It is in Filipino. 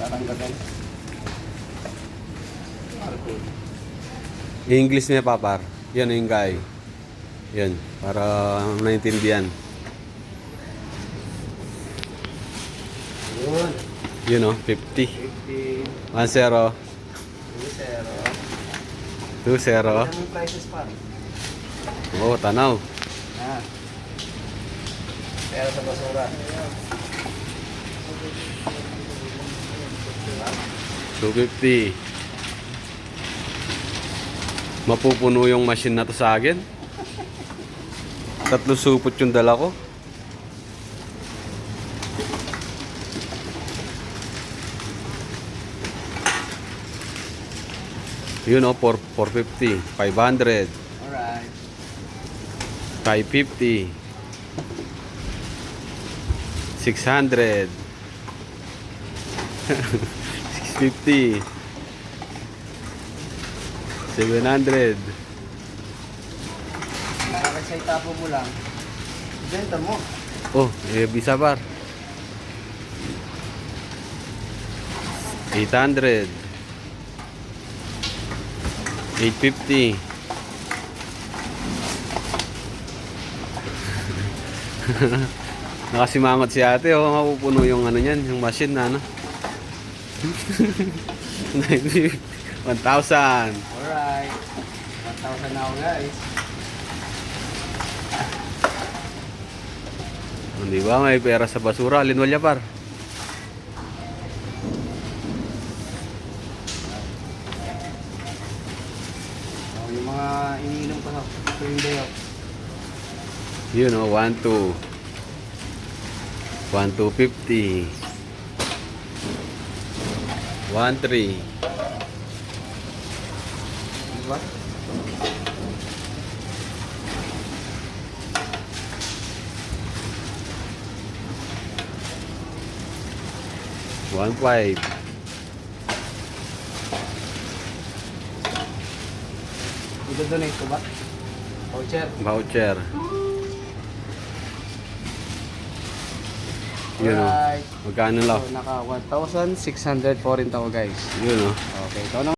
Tatanggalin. Barcode. English niya papar. Yan yung guy. Yan. Para naintindihan. Yun. Yun o, 50. 50. 1-0. 2-0. 2-0. Ano yung prices pa? Oo, tanaw. Ah. Pero sa basura. 250. Mapupuno yung machine na to sa akin. Tatlo supot yung dala ko. Yun o, 4, 450. 500. Alright. 550. 600. 650. 700. Nakakit sa itapo mo lang. Benta mo. Oh, eh, bisa bar. 800. 850. Nakasimangot si ate, oh, mapupuno yung ano niyan, yung machine na ano. 1,000. Alright. 1,000 na ako guys. Oh, Di ba, may pera sa basura, linwalya par. Oh, yung mga iniinom ko sa tuwing day off. Yun o, 1, 2. 1, 2, 50. 1, 3. Diba? One five. Ito-donate ko ba? Voucher. Voucher. Yun o. Alright. Magkano lang? So, naka 1,604 rin ako guys. Yun o. Okay, ito na